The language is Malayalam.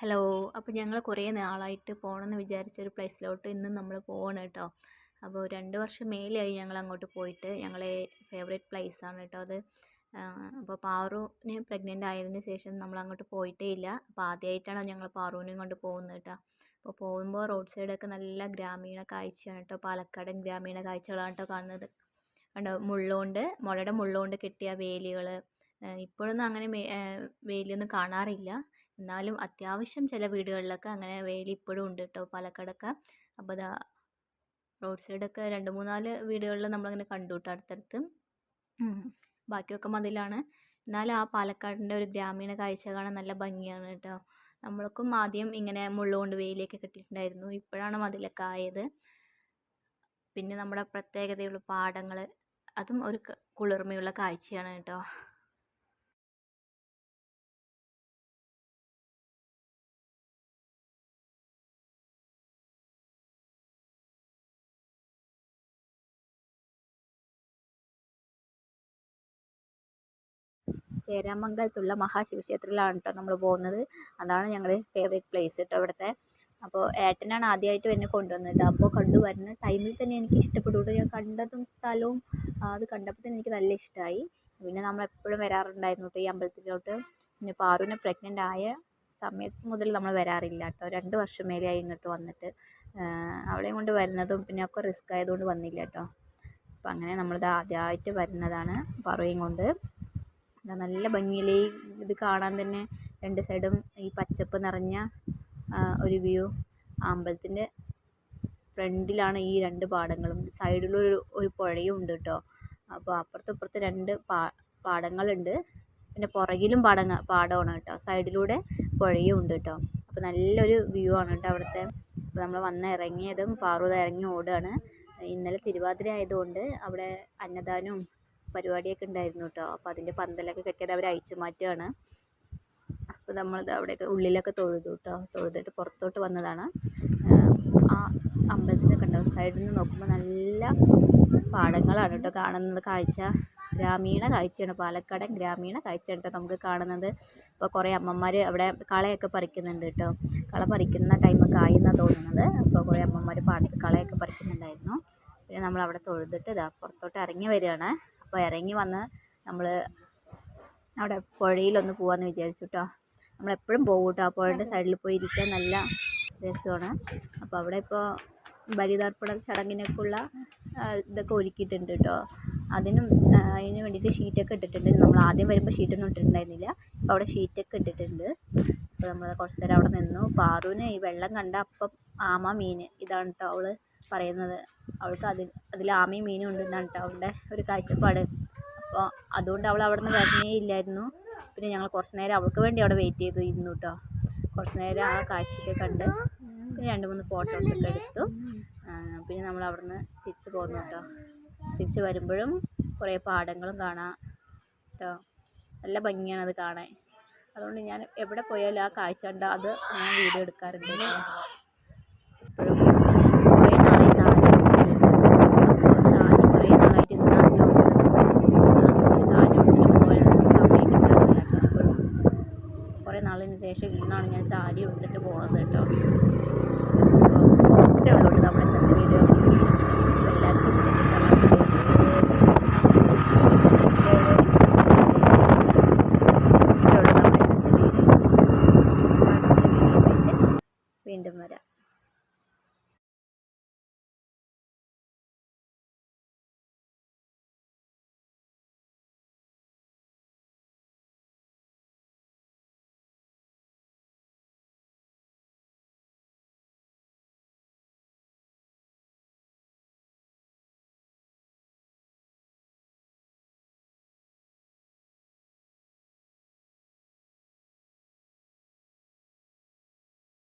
ഹലോ അപ്പോൾ ഞങ്ങൾ കുറേ നാളായിട്ട് പോകണമെന്ന് വിചാരിച്ച ഒരു പ്ലേസിലോട്ട് ഇന്ന് നമ്മൾ പോകണം കേട്ടോ അപ്പോൾ രണ്ട് വർഷം മേലെയായി ഞങ്ങൾ അങ്ങോട്ട് പോയിട്ട്. ഞങ്ങളെ ഫേവറേറ്റ് ആണ് കേട്ടോ അത്. അപ്പോൾ പാറുവിന് പ്രഗ്നന്റ് ആയതിന് ശേഷം നമ്മൾ അങ്ങോട്ട് പോയിട്ടേ ഇല്ല. അപ്പോൾ ആദ്യമായിട്ടാണ് ഞങ്ങൾ പാറുവിനെയും കൊണ്ട് പോകുന്നത് കേട്ടോ അപ്പോൾ പോകുമ്പോൾ റോഡ് സൈഡൊക്കെ നല്ല ഗ്രാമീണ കാഴ്ചയാണ് കേട്ടോ പാലക്കാടൻ ഗ്രാമീണ കാഴ്ചകളാണ് കേട്ടോ കാണുന്നത്. കണ്ടോ? മുള്ളുകൊണ്ട് മുളയുടെ മുള്ളുകൊണ്ട് കെട്ടിയ വേലികൾ ഇപ്പോഴൊന്നും അങ്ങനെ വേലിയൊന്നും കാണാറില്ല. എന്നാലും അത്യാവശ്യം ചില വീടുകളിലൊക്കെ അങ്ങനെ വേലി ഇപ്പോഴും ഉണ്ട് കേട്ടോ പാലക്കാടൊക്കെ. അപ്പോൾ ദാ റോഡ് സൈഡൊക്കെ രണ്ട് മൂന്നാൽ വീടുകളിൽ നമ്മളങ്ങനെ കണ്ടു കേട്ടോ അടുത്തടുത്ത്. ബാക്കിയൊക്കെ മതിലാണ്. എന്നാലും ആ പാലക്കാടിന്റെ ഒരു ഗ്രാമീണ കാഴ്ച കാണാൻ നല്ല ഭംഗിയാണ് കേട്ടോ നമ്മൾക്കും ആദ്യം ഇങ്ങനെ മുള്ളുകൊണ്ട് വേലിയൊക്കെ കെട്ടിയിട്ടുണ്ടായിരുന്നു ഇപ്പോഴാണ് മതിലൊക്കെ ആയത്. പിന്നെ നമ്മുടെ പ്രത്യേകതയുള്ള പാടങ്ങൾ അതും ഒരു കുളിർമയുള്ള കാഴ്ചയാണ് കേട്ടോ ചേരാമംഗലത്തുള്ള മഹാശിവക്ഷേത്രത്തിലാണ് കേട്ടോ നമ്മൾ പോകുന്നത്. അതാണ് ഞങ്ങളുടെ ഫേവറേറ്റ് പ്ലേസ് കേട്ടോ അവിടുത്തെ അപ്പോൾ ഏട്ടനാണ് ആദ്യമായിട്ട് എന്നെ കൊണ്ടുവന്നത്. അപ്പോൾ കണ്ടു വരുന്ന ടൈമിൽ തന്നെ എനിക്ക് ഇഷ്ടപ്പെട്ടു. ഞാൻ കണ്ടതും സ്ഥലവും അത് കണ്ടപ്പോൾ തന്നെ എനിക്ക് നല്ല ഇഷ്ടമായി പിന്നെ നമ്മൾ എപ്പോഴും വരാറുണ്ടായിരുന്നു കേട്ടോ ഈ അമ്പലത്തിലോട്ട്. പിന്നെ പാറുവിനെ പ്രഗ്നന്റ് ആയ സമയത്ത് മുതൽ നമ്മൾ വരാറില്ല കേട്ടോ. രണ്ട് വർഷം മേലെ ആയി ഇങ്ങോട്ട് വന്നിട്ട്. അവളെയും കൊണ്ട് വരുന്നതും പിന്നെ ഒക്കെ റിസ്ക് ആയതുകൊണ്ട് വന്നില്ല കേട്ടോ. അപ്പോൾ അങ്ങനെ നമ്മളിത് ആദ്യമായിട്ട് വരുന്നതാണ് പാറുവേയും കൊണ്ട്. നല്ല ഭംഗിയിൽ ഇത് കാണാൻ തന്നെ രണ്ട് സൈഡും ഈ പച്ചപ്പ് നിറഞ്ഞ ഒരു വ്യൂ. അമ്പലത്തിന്റെ ഫ്രണ്ടിലാണ് ഈ രണ്ട് പാടങ്ങളും. സൈഡിലൊരു ഒരു പുഴയും ഉണ്ട് കേട്ടോ അപ്പോൾ അപ്പുറത്തും ഇപ്പുറത്തും രണ്ട് പാ പാടങ്ങളുണ്ട്. പിന്നെ പുറകിലും പാടങ്ങ പാടമാണ് കേട്ടോ സൈഡിലൂടെ പുഴയും ഉണ്ട് കേട്ടോ അപ്പോൾ നല്ലൊരു വ്യൂ ആണ് കേട്ടോ അവിടുത്തെ. അപ്പോൾ നമ്മൾ വന്ന് ഇറങ്ങിയതും പാർവത ഇറങ്ങി ഓടുകയാണ്. ഇന്നലെ തിരുവാതിര ആയതുകൊണ്ട് അവിടെ അന്നദാനവും പരിപാടിയൊക്കെ ഉണ്ടായിരുന്നു കേട്ടോ. അപ്പോൾ അതിന്റെ പന്തലൊക്കെ കെട്ടിയത് അവർ അഴിച്ചു മാറ്റുകയാണ് അപ്പോൾ നമ്മളത് അവിടെയൊക്കെ ഉള്ളിലൊക്കെ തൊഴുതു കേട്ടോ. തൊഴുതിട്ട് പുറത്തോട്ട് വന്നതാണ്. ആ അമ്പലത്തിന്റെ കണ്ടോ സൈഡിൽ നിന്ന് നോക്കുമ്പോൾ നല്ല പാടങ്ങളാണ് കേട്ടോ കാണുന്നത്. കാഴ്ച ഗ്രാമീണ കാഴ്ചയാണ്. പാലക്കാടൻ ഗ്രാമീണ കാഴ്ചയാണ് കേട്ടോ നമുക്ക് കാണുന്നത്. ഇപ്പോൾ കുറേ അമ്മമാർ അവിടെ കളയൊക്കെ പറിക്കുന്നുണ്ട് കേട്ടോ. കള പറിക്കുന്ന ടൈമൊക്കെ ആയി എന്നാണ് തോന്നുന്നത്. അപ്പോൾ കുറേ അമ്മമാർ പാടത്ത് കളയൊക്കെ പറിക്കുന്നുണ്ടായിരുന്നു. പിന്നെ നമ്മൾ അവിടെ തൊഴുതിട്ട് ഇതാ പുറത്തോട്ട് ഇറങ്ങി വരികയാണ്. അപ്പോൾ ഇറങ്ങി വന്ന് നമ്മൾ അവിടെ പുഴയിലൊന്ന് പോവാന്ന് വിചാരിച്ചു കേട്ടോ നമ്മളെപ്പോഴും പോകും കേട്ടോ ആ പുഴയുടെ സൈഡിൽ പോയി ഇരിക്കാൻ നല്ല രസമാണ്. അപ്പോൾ അവിടെ ഇപ്പോൾ ബലിതർപ്പണ ചടങ്ങിനൊക്കെയുള്ള ഇതൊക്കെ ഒരുക്കിയിട്ടുണ്ട് കേട്ടോ അതിനും അതിന് വേണ്ടിയിട്ട് ഷീറ്റൊക്കെ ഇട്ടിട്ടുണ്ട്. നമ്മൾ ആദ്യം വരുമ്പോൾ ഷീറ്റൊന്നും ഇട്ടിട്ടുണ്ടായിരുന്നില്ല. അപ്പോൾ അവിടെ ഷീറ്റൊക്കെ ഇട്ടിട്ടുണ്ട്. അപ്പോൾ നമ്മൾ കുറച്ച് നേരം അവിടെ നിന്നു. പാറുവിന് ഈ വെള്ളം കണ്ട അപ്പം ആമ മീൻ. ഇതാണ് കേട്ടോ അവൾ പറയുന്നത്. അവൾക്ക് അതിൽ അതിൽ ആമയും മീനും ഉണ്ടെന്നാണ് കേട്ടോ അവളുടെ ഒരു കാഴ്ചപ്പാട്. അപ്പോൾ അതുകൊണ്ട് അവൾ അവിടെ നിന്ന് വരണേ ഇല്ലായിരുന്നു പിന്നെ ഞങ്ങൾ കുറച്ച് നേരം അവൾക്ക് വേണ്ടി അവിടെ വെയിറ്റ് ചെയ്തു ഇരുന്നു കേട്ടോ കുറച്ച് നേരം ആ കാഴ്ചയൊക്കെ കണ്ട് പിന്നെ രണ്ട് മൂന്ന് ഫോട്ടോസൊക്കെ എടുത്തു. പിന്നെ നമ്മൾ അവിടെ നിന്ന് തിരിച്ച് പോന്നു കേട്ടോ തിരിച്ച് വരുമ്പോഴും കുറേ പാടങ്ങളും കാണാം കേട്ടോ നല്ല ഭംഗിയാണ് അത് കാണാൻ. അതുകൊണ്ട് ഞാൻ എവിടെ പോയാലും ആ കാഴ്ച കണ്ടാൽ അത് ഞാൻ വീഡിയോ എടുക്കാറുണ്ട് നാളിന് ശേഷം ഇന്നാണ് ഞാൻ സാരി ഉടുത്തിട്ട് പോകുന്നത് കേട്ടോ.